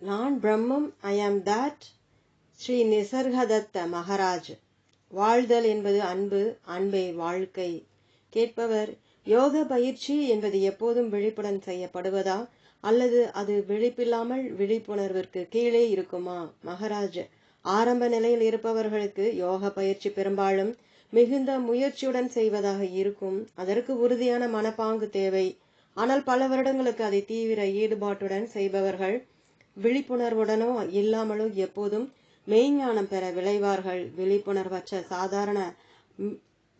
நான் பிரம்மம் ஐ ஆம் தட் ஸ்ரீ நிசர்கதத்த மகாராஜ். வாழ்தல் என்பது அன்பு அன்பே வாழ்க்கை. கேட்பவர் யோக பயிற்சி என்பது எப்போதும் விழிப்புடன் செய்யப்படுவதா? அல்லது அது விழிப்பில்லாமல் விழிப்புணர்விற்கு கீழே இருக்குமா? மகாராஜ் ஆரம்ப நிலையில் இருப்பவர்களுக்கு யோக பயிற்சி பெரும்பாலும் மிகுந்த முயற்சியுடன் செய்வதாக இருக்கும். அதற்கு உறுதியான மனப்பாங்கு தேவை. ஆனால் பல வருடங்களுக்கு அதை தீவிர ஈடுபாட்டுடன் செய்பவர்கள் விழிப்புணர்வுடனோ இல்லாமலோ எப்போதும் மெய்ஞானம் பெற விளைவார்கள். விழிப்புணர்வற்ற சாதாரண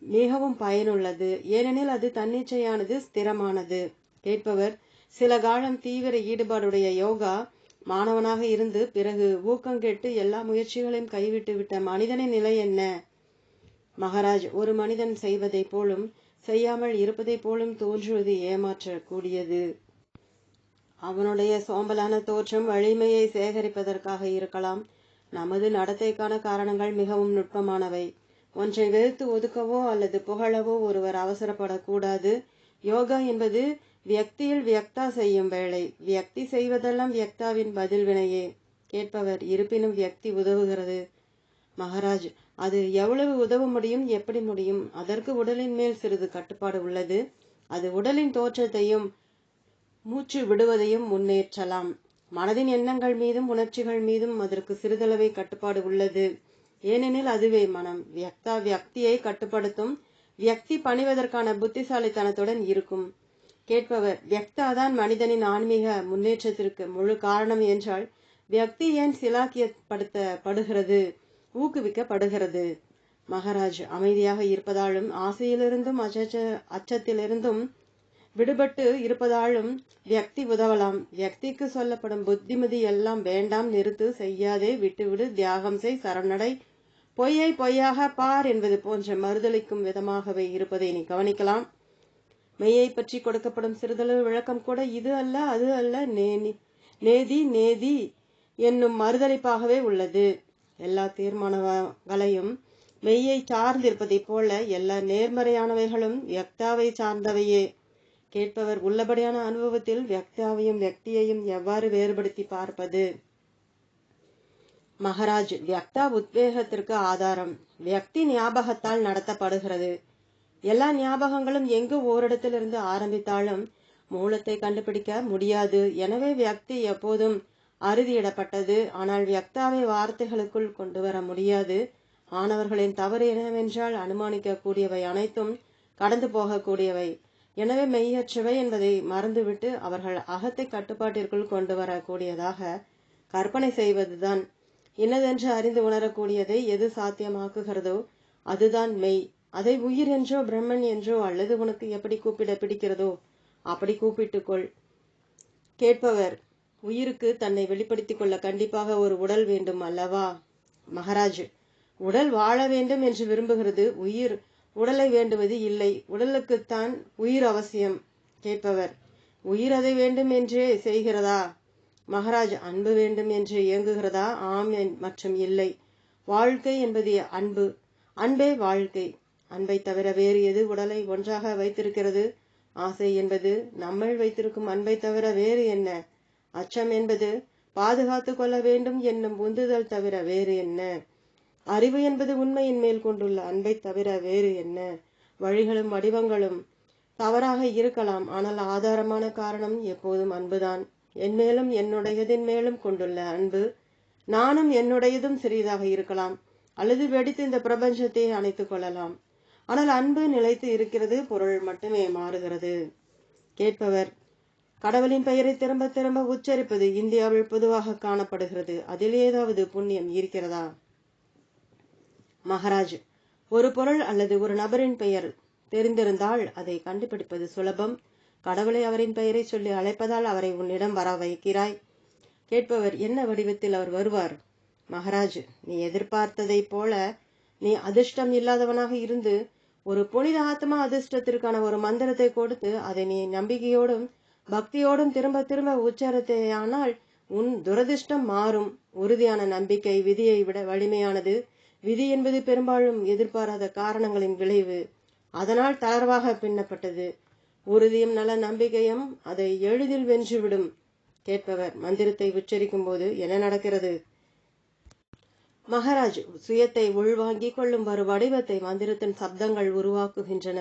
மிகவும் பயனுள்ளது. ஏனெனில் அது தன்னிச்சையானது ஸ்திரமானது. கேட்பவர் சில காலம் தீவிர ஈடுபாடுடைய யோகா மாணவனாக இருந்து பிறகு ஊக்கங்கெட்டு எல்லா முயற்சிகளையும் கைவிட்டு விட்ட மனிதனின் நிலை என்ன? மகாராஜ் ஒரு மனிதன் செய்வதை போலும் செய்யாமல் இருப்பதை போலும் தோன்றுவது ஏமாற்றக்கூடியது. அவனுடைய சோம்பலான தோற்றம் வலிமையை சேகரிப்பதற்காக இருக்கலாம். நமது நடத்தைக்கான காரணங்கள் மிகவும் நுட்பமானவை. ஒன்றை வெறுத்து ஒதுக்கவோ அல்லது புகழவோ ஒருவர் அவசரப்படக்கூடாது. யோகா என்பது வியக்தியில் வியக்தா செய்யும் வேலை வியக்தி செய்வதெல்லாம் வியக்தாவின் பதில் வினையே கேட்பவர் இருப்பினும் வியக்தி உதவுகிறது. மகாராஜ் அது எவ்வளவு உதவ முடியும் எப்படி முடியும்? அதற்கு உடலின் மேல் சிறிது கட்டுப்பாடு உள்ளது. அது உடலின் தோற்றத்தையும் மூச்சு விடுவதையும் முன்னேற்றலாம். மனதின் எண்ணங்கள் மீதும் உணர்ச்சிகள் மீதும் அதற்கு சிறிதளவே கட்டுப்பாடு உள்ளது. ஏனெனில் அதுவே மனம். வியக்தா வியக்தியை கட்டுப்படுத்தும். வியக்தி பணிவதற்கான புத்திசாலித்தனத்துடன் இருக்கும். கேட்பவர் வியக்தாதான் மனிதனின் ஆன்மீக முன்னேற்றத்திற்கு முழு காரணம் என்றால் வியக்தி ஏன் சிலாக்கியப்படுத்தப்படுகிறது? ஊக்குவிக்கப்படுகிறது. மகாராஜ் அமைதியாக இருப்பதாலும் ஆசையிலிருந்தும் அச்ச அச்சத்திலிருந்தும் விடுபட்டு இருப்பதாலும் வியக்தி உதவலாம். வியக்திக்கு சொல்லப்படும் புத்திமதி எல்லாம் வேண்டாம் நிறுத்து செய்யாதே விட்டுவிடு தியாகம் செய் சரணடை. பொய்யை பொய்யாக பார் என்பது போன்ற மறுதளிக்கும் விதமாகவே இருப்பதை நீ கவனிக்கலாம். மெய்யை பற்றி கொடுக்கப்படும் சிறிதளவு விளக்கம் கூட இது அல்ல அது அல்ல நேனி நேதி நேதி என்னும் மறுதளிப்பாகவே உள்ளது. எல்லா தீர்மானங்களையும் மெய்யை சார்ந்திருப்பதைப் போல எல்லா நேர்மறையானவைகளும் வியக்தாவை சார்ந்தவையே. கேட்பவர் உள்ளபடியான அனுபவத்தில் வியக்தாவையும் வியக்தியையும் எவ்வாறு வேறுபடுத்தி பார்ப்பது? மகராஜ் வியக்தா உத்வேகத்திற்கு ஆதாரம். வியக்தி ஞாபகத்தால் நடத்தப்படுகிறது. எல்லா ஞாபகங்களும் எங்கு ஓரிடத்திலிருந்து ஆரம்பித்தாலும் மூலத்தை கண்டுபிடிக்க முடியாது. எனவே வியக்தி எப்போதும் அறுதியிடப்பட்டது. ஆனால் வியக்தாவை வார்த்தைகளுக்குள் கொண்டு வர முடியாது. மாணவர்களின் தவறு என்னவென்றால் அனுமானிக்கக்கூடியவை அனைத்தும் கடந்து போகக்கூடியவை. எனவே மெய்யற்றவை என்பதை மறந்துவிட்டு அவர்கள் அகத்தை கட்டுப்பாட்டிற்குள் கொண்டு வரக்கூடியதாக கற்பனை செய்வதுதான். இன்னதென்று அறிந்து உணரக்கூடியதை எது சாத்தியமாக்குகிறதோ அதுதான் மெய். அதை உயிர் என்றோ பிரம்மன் என்றோ அல்லது உனக்கு எப்படி கூப்பிட பிடிக்கிறதோ அப்படி கூப்பிட்டுக்கொள் கேட்பவர் உயிருக்கு தன்னை வெளிப்படுத்திக் கொள்ள கண்டிப்பாக ஒரு உடல் வேண்டும் அல்லவா? மகாராஜ் உடல் வாழ வேண்டும் என்று விரும்புகிறது உயிர். உடலை வேண்டுவது இல்லை. உடலுக்குத்தான் உயிர் அவசியம் கேட்பவர். உயிர் அதை வேண்டும் என்றே செய்கிறதா? மகாராஜ் அன்பு வேண்டும் என்று இயங்குகிறதா? ஆம் மற்றும் இல்லை. வாழ்க்கை என்பது அன்பு. அன்பே வாழ்க்கை. அன்பை தவிர வேறு எது உடலை ஒன்றாக வைத்திருக்கிறது? ஆசை என்பது நம்மள் வைத்திருக்கும் அன்பை தவிர வேறு என்ன? அச்சம் என்பது பாதுகாத்து கொள்ள வேண்டும் என்னும் உந்துதல் தவிர வேறு என்ன? அறிவு என்பது உண்மையின் மேல் கொண்டுள்ள அன்பை தவிர வேறு என்ன? வழிகளும் வடிவங்களும் தவறாக இருக்கலாம். ஆனால் ஆதாரமான காரணம் எப்போதும் அன்புதான். என் மேலும் என்னுடையதின் மேலும் கொண்டுள்ள அன்பு நானும் என்னுடையதும் சிறியதாக இருக்கலாம். அல்லது வெடித்து இந்த பிரபஞ்சத்தை அணைத்துக் கொள்ளலாம். ஆனால் அன்பு நிலைத்து இருக்கிறது பொருள் மட்டுமே மாறுகிறது. கேட்பவர் கடவுளின் பெயரை திரும்ப திரும்ப உச்சரிப்பது இந்தியாவில் பொதுவாக காணப்படுகிறது. அதில் ஏதாவது புண்ணியம் இருக்கிறதா? மகாராஜ். ஒரு பொருள் அல்லது ஒரு நபரின் பெயர் தெரிந்திருந்தால் அதை கண்டுபிடிப்பது சுலபம். கடவுளை அவரின் பெயரை சொல்லி அழைப்பதால் அவரை உன்னிடம் வர வைக்கிறாய். கேட்பவர் என்ன வடிவத்தில் அவர் வருவார்? மகராஜ் நீ எதிர்பார்த்ததைப் போல. நீ அதிர்ஷ்டம் இல்லாதவனாக இருந்து ஒரு புனித ஆத்மா அதிர்ஷ்டத்திற்கான ஒரு மந்திரத்தை கொடுத்து அதை நீ நம்பிக்கையோடும் பக்தியோடும் திரும்ப திரும்ப உச்சரித்தேயானால் உன் துரதிர்ஷ்டம் மாறும். உறுதியான நம்பிக்கை விதியை விட வலிமையானது. விதி என்பது பெரும்பாலும் எதிர்பாராத காரணங்களின் விளைவு. அதனால் தளர்வாக பின்னப்பட்டது. உறுதியும் நல்ல நம்பிக்கையும் அதை எளிதில் வென்றுவிடும் கேட்பவர். மந்திரத்தை உச்சரிக்கும் போது என்ன நடக்கிறது? மகாராஜ் சுயத்தை உள்வாங்கிக் கொள்ளும் ஒரு வடிவத்தை மந்திரத்தின் சப்தங்கள் உருவாக்குகின்றன.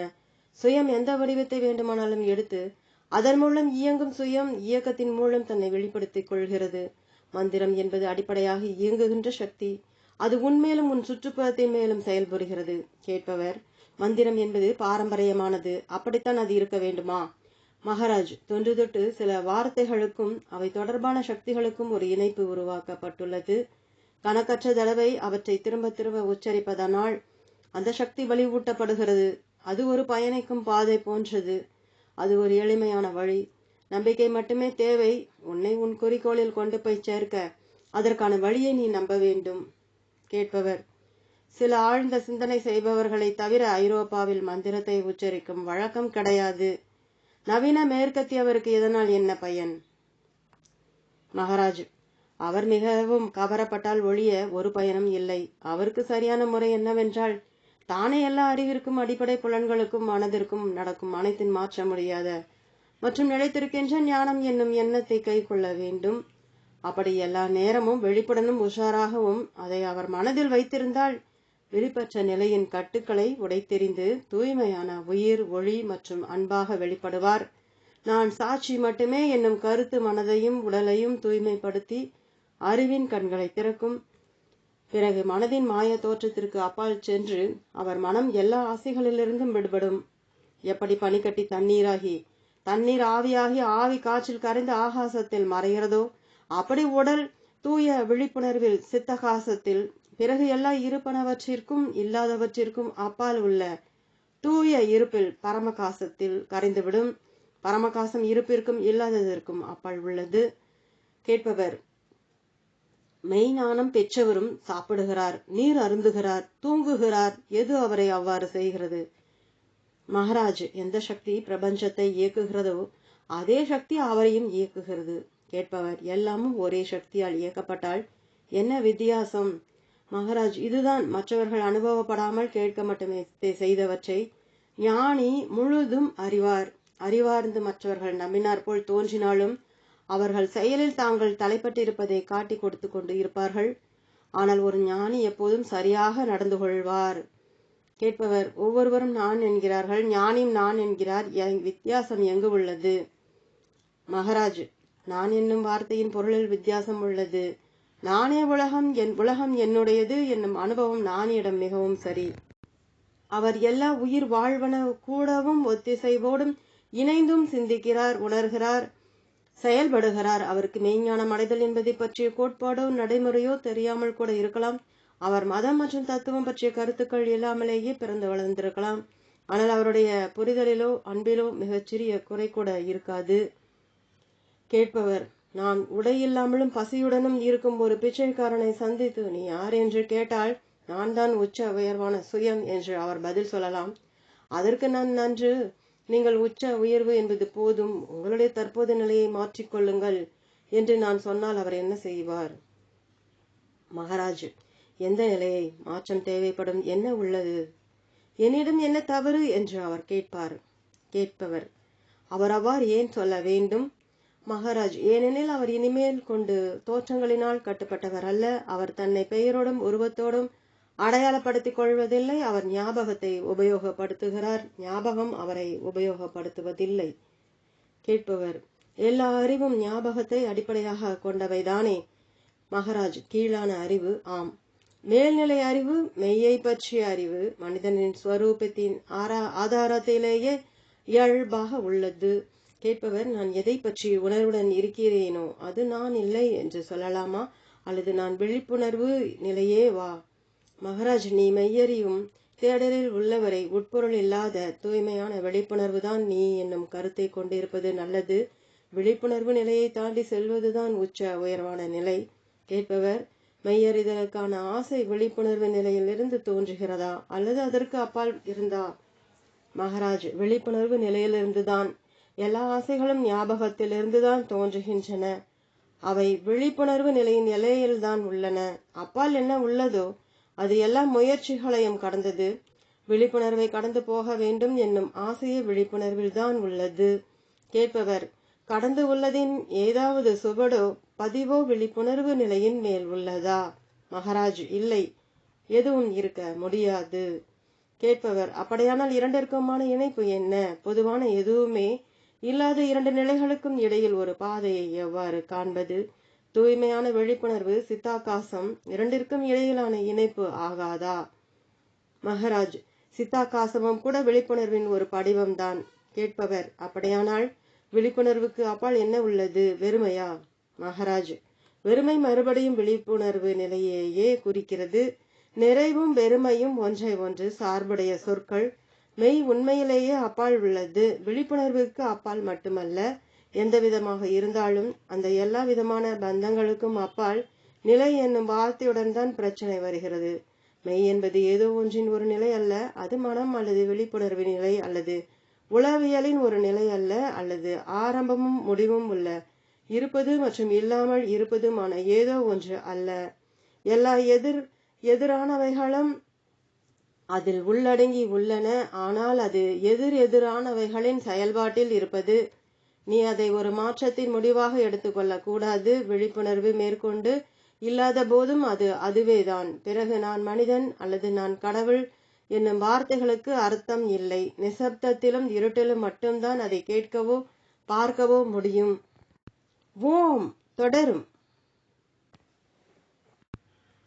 சுயம் எந்த வடிவத்தை வேண்டுமானாலும் எடுத்து அதன் மூலம் இயங்கும் சுயம் இயக்கத்தின் மூலம் தன்னை வெளிப்படுத்திக் கொள்கிறது. மந்திரம் என்பது அடிப்படையாக இயங்குகின்ற சக்தி. அது உன்மேலும் உன் சுற்றுப்புறத்தின் மேலும் செயல்புரிகிறது கேட்பவர் மந்திரம் என்பது பாரம்பரியமானது. அப்படித்தான் அது இருக்க வேண்டுமா? மகாராஜ் தொன்று தொட்டு சில வார்த்தைகளுக்கும் அவை தொடர்பான சக்திகளுக்கும் ஒரு இணைப்பு உருவாக்கப்பட்டுள்ளது. கணக்கற்ற தடவை அவற்றை திரும்ப திரும்ப உச்சரிப்பதனால் அந்த சக்தி வலிவூட்டப்படுகிறது. அது ஒரு பயணிக்கும் பாதை போன்றது. அது ஒரு எளிமையான வழி. நம்பிக்கை மட்டுமே தேவை. உன்னை உன் குறிக்கோளில் கொண்டு போய் சேர்க்க. அதற்கான வழியை நீ நம்ப வேண்டும். கேட்பவர். சில ஆழ்ந்த சிந்தனை செய்பவர்களை தவிர ஐரோப்பாவில் மந்திரத்தை உச்சரிக்கும் வழக்கம் கிடையாது. நவீன மேற்கத்தியவருக்கு இதனால் என்ன பயன்? மகாராஜ் அவர் மிகவும் கவரப்பட்டால் ஒழிய ஒரு பயனும் இல்லை. அவருக்கு சரியான முறை என்னவென்றால் தானே எல்லா அறிவிற்கும் அடிப்படை புலன்களுக்கும் மனதிற்கும் நடக்கும் அனைத்தின் மாற்ற முடியாத மற்றும் நிலைத்திருக்கின்ற ஞானம் என்னும் எண்ணத்தை கை கொள்ள வேண்டும். அப்படி எல்லா நேரமும் வெளிப்படனும் உஷாராகவும் அதை அவர் மனதில் வைத்திருந்தால் வெளிப்பற்ற நிலையின் கட்டுக்களை உடைத்தெறிந்து தூய்மையான உயிர் ஒளி மற்றும் அன்பாக வெளிப்படுவார். நான் சாட்சி மட்டுமே என்னும் கருத்து மனதையும் உடலையும் தூய்மைப்படுத்தி அறிவின் கண்களை திறக்கும். பிறகு மனதின் மாய தோற்றத்திற்கு அப்பால் சென்று அவர் மனம் எல்லா ஆசைகளிலிருந்தும் விடுபடும். எப்படி பனிக்கட்டி தண்ணீராகி தண்ணீர் ஆவியாகி ஆவி காற்றில் கரைந்து ஆகாசத்தில் மறைகிறதோ அப்படி உடல் தூய விழிப்புணர்வில் சித்தகாசத்தில் பிறகு எல்லா இருப்பனவற்றிற்கும் இல்லாதவற்றிற்கும் அப்பால் உள்ள தூய இருப்பில் பரமகாசத்தில் கரைந்துவிடும். பரமகாசம் இருப்பிற்கும் இல்லாததற்கும் அப்பால் உள்ளது. கேட்பவர் மெய்ஞானம் பெற்றவரும் சாப்பிடுகிறார் நீர் அருந்துகிறார் தூங்குகிறார். எது அவரை அவ்வாறு செய்கிறது? மகாராஜ் எந்த சக்தி பிரபஞ்சத்தை இயக்குகிறதோ அதே சக்தி அவரையும் இயக்குகிறது. கேட்பவர். எல்லாமும் ஒரே சக்தியால் இயக்கப்பட்டால் என்ன வித்தியாசம்? மகாராஜ் இதுதான் மற்றவர்கள் அனுபவப்படாமல் கேட்க மட்டுமே செய்தவற்றை ஞானி முழுதும் அறிவார். அறிவார்ந்து மற்றவர்கள் நம்பினார் போல் தோன்றினாலும் அவர்கள் செயலில் தாங்கள் தலைப்பட்டிருப்பதை காட்டி கொடுத்து கொண்டு இருப்பார்கள். ஆனால் ஒரு ஞானி எப்போதும் சரியாக நடந்து கொள்வார். கேட்பவர் ஒவ்வொருவரும் நான் என்கிறார்கள் ஞானியும் நான் என்கிறார். வித்தியாசம் எங்கு உள்ளது? மகாராஜ் நான் என்னும் வார்த்தையின் பொருளில் வித்தியாசம் உள்ளது. நானே உலகம் என் உலகம் என்னுடையது என்னும் அனுபவம் நானியிடம் மிகவும் சரி. அவர் எல்லா உயிர் வாழ்வன கூடவும் ஒத்திசைவோடும் இணைந்தும் சிந்திக்கிறார் உணர்கிறார் செயல்படுகிறார். அவருக்கு மெய்ஞானம் அடைதல் என்பதை பற்றிய கோட்பாடோ நடைமுறையோ தெரியாமல் கூட இருக்கலாம். அவர் மதம் மற்றும் தத்துவம் பற்றிய கருத்துக்கள் இல்லாமலேயே பிறந்து வளர்ந்திருக்கலாம். ஆனால் அவருடைய புரிதலிலோ அன்பிலோ மிகச்சிறிய குறை கூட இருக்காது. கேட்பவர் நான் உடையில்லாமலும் பசியுடனும் இருக்கும் ஒரு பிச்சைக்காரனை சந்தித்து நீ யார் என்று கேட்டால் நான் தான் உச்ச உயர்வான சுயம் என்று அவர் பதில் சொல்லலாம். அதற்கு நான் நன்று. நீங்கள் உச்ச உயர்வு என்பது போதும். உங்களுடைய தற்போது நிலையை மாற்றிக்கொள்ளுங்கள் என்று நான் சொன்னால் அவர் என்ன செய்வார்? மகாராஜ் எந்த நிலையை? மாற்றம் தேவைப்படும். என்ன உள்ளது? என்னிடம் என்ன தவறு? என்று அவர் கேட்பார். கேட்பவர் அவர் அவ்வாறு ஏன் சொல்ல வேண்டும்? மகாராஜ் ஏனெனில் அவர் இனிமேல் கொண்டு தோற்றங்களினால் கட்டுப்பட்டவர் அல்ல. அவர் தன்னை பெயரோடும் உருவத்தோடும் அடையாளப்படுத்திக் கொள்வதில்லை. அவர் ஞாபகத்தை உபயோகப்படுத்துகிறார். ஞாபகம் அவரை உபயோகப்படுத்துவதில்லை. கேட்பவர் எல்லா அறிவும் ஞாபகத்தை அடிப்படையாக கொண்டவைதானே? மகாராஜ் கீழான அறிவு ஆம். மேல்நிலை அறிவு மெய்யை பற்றிய அறிவு மனிதனின் ஸ்வரூபத்தின் ஆரா ஆதாரத்திலேயே இயல்பாக உள்ளது. கேட்பவர் நான் எதை பற்றி உணர்வுடன் இருக்கிறேனோ அது நான் இல்லை என்று சொல்லலாமா? அல்லது நான் விழிப்புணர்வு நிலையே வா. மகராஜ் நீ மெய்யறியும் தேடலில் உள்ளவரை உட்பொருள் இல்லாத தூய்மையான விழிப்புணர்வு தான் நீ என்னும் கருத்தை கொண்டிருப்பது நல்லது. விழிப்புணர்வு நிலையை தாண்டி செல்வதுதான் உச்ச உயர்வான நிலை. கேட்பவர் மெய்யறிதலுக்கான ஆசை விழிப்புணர்வு நிலையிலிருந்து தோன்றுகிறதா? அல்லது அதற்கு அப்பால் இருந்தா? மகராஜ் விழிப்புணர்வு நிலையிலிருந்துதான் எல்லா ஆசைகளும் ஞாபகத்திலிருந்து தான் தோன்றுகின்றன. அவை விழிப்புணர்வு நிலையின் எல்லையில்தான் உள்ளன. அப்பால் என்ன உள்ளதோ அது எல்லா முயற்சிகளையும் கடந்தது. விழிப்புணர்வை கடந்து போக வேண்டும் என்னும் ஆசையே விழிப்புணர்வில் தான் உள்ளது. கேட்பவர் கடந்து உள்ளதின் ஏதாவது சுவடோ பதிவோ விழிப்புணர்வு நிலையின் மேல் உள்ளதா? மகாராஜ் இல்லை. எதுவும் இருக்க முடியாது. கேட்பவர் அப்படியானால் இரண்டிற்குமான இணைப்பு என்ன? பொதுவான எதுவுமே இல்லாத இரண்டு நிலைகளுக்கும் இடையில் ஒரு பாதையை எவ்வாறு காண்பது? தூய்மையான விழிப்புணர்வு சித்தாகாசம் இரண்டிற்கும் இடையிலான இணைப்பு ஆகாதா? மகராஜ் சித்தாகாசமும் கூட விழிப்புணர்வின் ஒரு படிவம்தான். கேட்பவர் அப்படியானால் விழிப்புணர்வுக்கு அப்பால் என்ன உள்ளது? வெறுமையா? மகாராஜ் வெறுமை மறுபடியும் விழிப்புணர்வு நிலையையே குறிக்கிறது. நிறைவும் வெறுமையும் ஒன்றை ஒன்று சார்புடைய சொற்கள் மெய் உண்மையிலேயே அப்பால் உள்ளது. விழிப்புணர்வுக்கு அப்பால் மட்டுமல்ல எந்த விதமாக இருந்தாலும் அந்த எல்லா விதமான பந்தங்களுக்கும் அப்பால் நிலை என்னும் வார்த்தையுடன் தான் பிரச்சனை வருகிறது. மெய் என்பது ஏதோ ஒன்றின் ஒரு நிலை அல்ல அது மனம் அல்லது விழிப்புணர்வு நிலை அல்லது உளவியலின் ஒரு நிலை அல்ல அல்லது ஆரம்பமும் முடிவும் உள்ள இருப்பது மற்றும் இல்லாமல் இருப்பதுமான ஏதோ ஒன்று அல்ல. எல்லா எதிர் எதிரானவைகளும் அதில் உள்ளடங்கி உள்ளன. ஆனால் அது எதிர் எதிரானவைகளின் செயல்பாட்டில் இருப்பது. நீ அதை ஒரு மாற்றத்தின் முடிவாக எடுத்துக்கொள்ளக்கூடாது விழிப்புணர்வு மேற்கொண்டு இல்லாத போதும் அது அதுவேதான். பிறகு நான் மனிதன் அல்லது நான் கடவுள் என்னும் வார்த்தைகளுக்கு அர்த்தம் இல்லை. நிசப்தத்திலும் இருட்டிலும் மட்டும்தான் அதை கேட்கவோ பார்க்கவோ முடியும். ஓம்! தொடரும்.